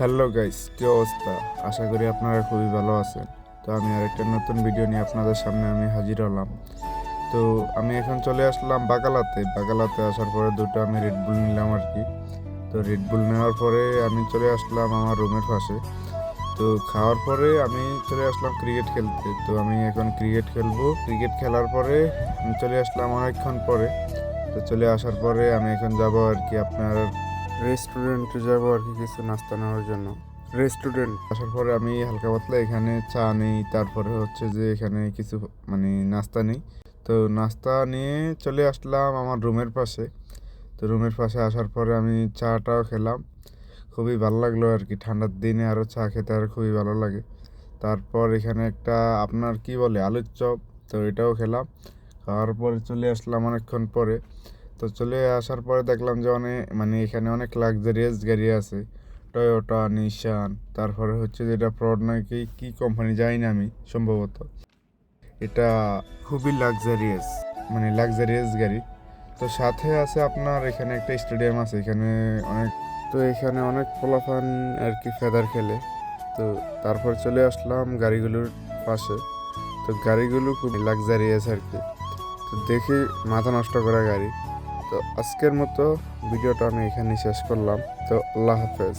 Hello guys, কি অবস্থা? আশা করি আপনারা খুবই ভালো আছেন। তো আমি আরেকটা নতুন ভিডিও নিয়ে আপনাদের সামনে আমি হাজির হলাম। তো আমি এখন চলে আসলাম বাগালাতে। বাগালাতে আসার পরে দুটো আমি রেডবুল নিলাম আর কি। তো রেডবুল নেওয়ার পরে আমি চলে আসলাম আমার রুমের পাশে। তো খাওয়ার পরে আমি চলে আসলাম ক্রিকেট খেলতে। তো আমি এখন ক্রিকেট খেলব। ক্রিকেট খেলার পরে আমি চলে আসলাম অনেকক্ষণ পরে। তো চলে আসার পরে আমি এখন যাব আর কি আপনার রেস্টুরেন্টে যাব আর কি কিছু নাস্তা নেওয়ার জন্য। রেস্টুরেন্ট আসার পরে আমি হালকা পাতলা এখানে চা নেই, তারপরে হচ্ছে যে এখানে কিছু মানে নাস্তা নেই। তো নাস্তা নিয়ে চলে আসলাম আমার রুমের পাশে। তো রুমের পাশে আসার পরে আমি চাটাও খেলাম। খুবই ভালো লাগল আর কি, ঠান্ডার দিনে আরও চা খেতে আর খুবই ভালো লাগে। তারপর এখানে একটা আপনার কি বলে, আলুর চপ, তো এটাও খেলাম। খাওয়ার পরে চলে আসলাম অনেকক্ষণ পরে। তো চলে আসার পরে দেখলাম যে অনেক মানে এখানে অনেক লাক্সারিয়াস গাড়ি আছে। টয়োটা নিশান তারপরে হচ্ছে যেটা প্রড নাকি কি কোম্পানি জানি না আমি, সম্ভবত। এটা খুবই লাক্সারিয়াস মানে লাক্সারিয়াস গাড়ি। তো সাথে আছে আপনার এখানে একটা স্টেডিয়াম আছে, এখানে অনেক, তো এখানে অনেক পোলাফান আর কি ফেদার খেলে। তো তারপর চলে আসলাম গাড়িগুলোর পাশে। তো গাড়িগুলো খুব লাক্সারিয়াস আর কি। তো দেখে মাথা নষ্ট করা গাড়ি। তো আজকের মতো ভিডিওটা আমি এখানে শেষ করলাম। তো আল্লাহ হাফেজ।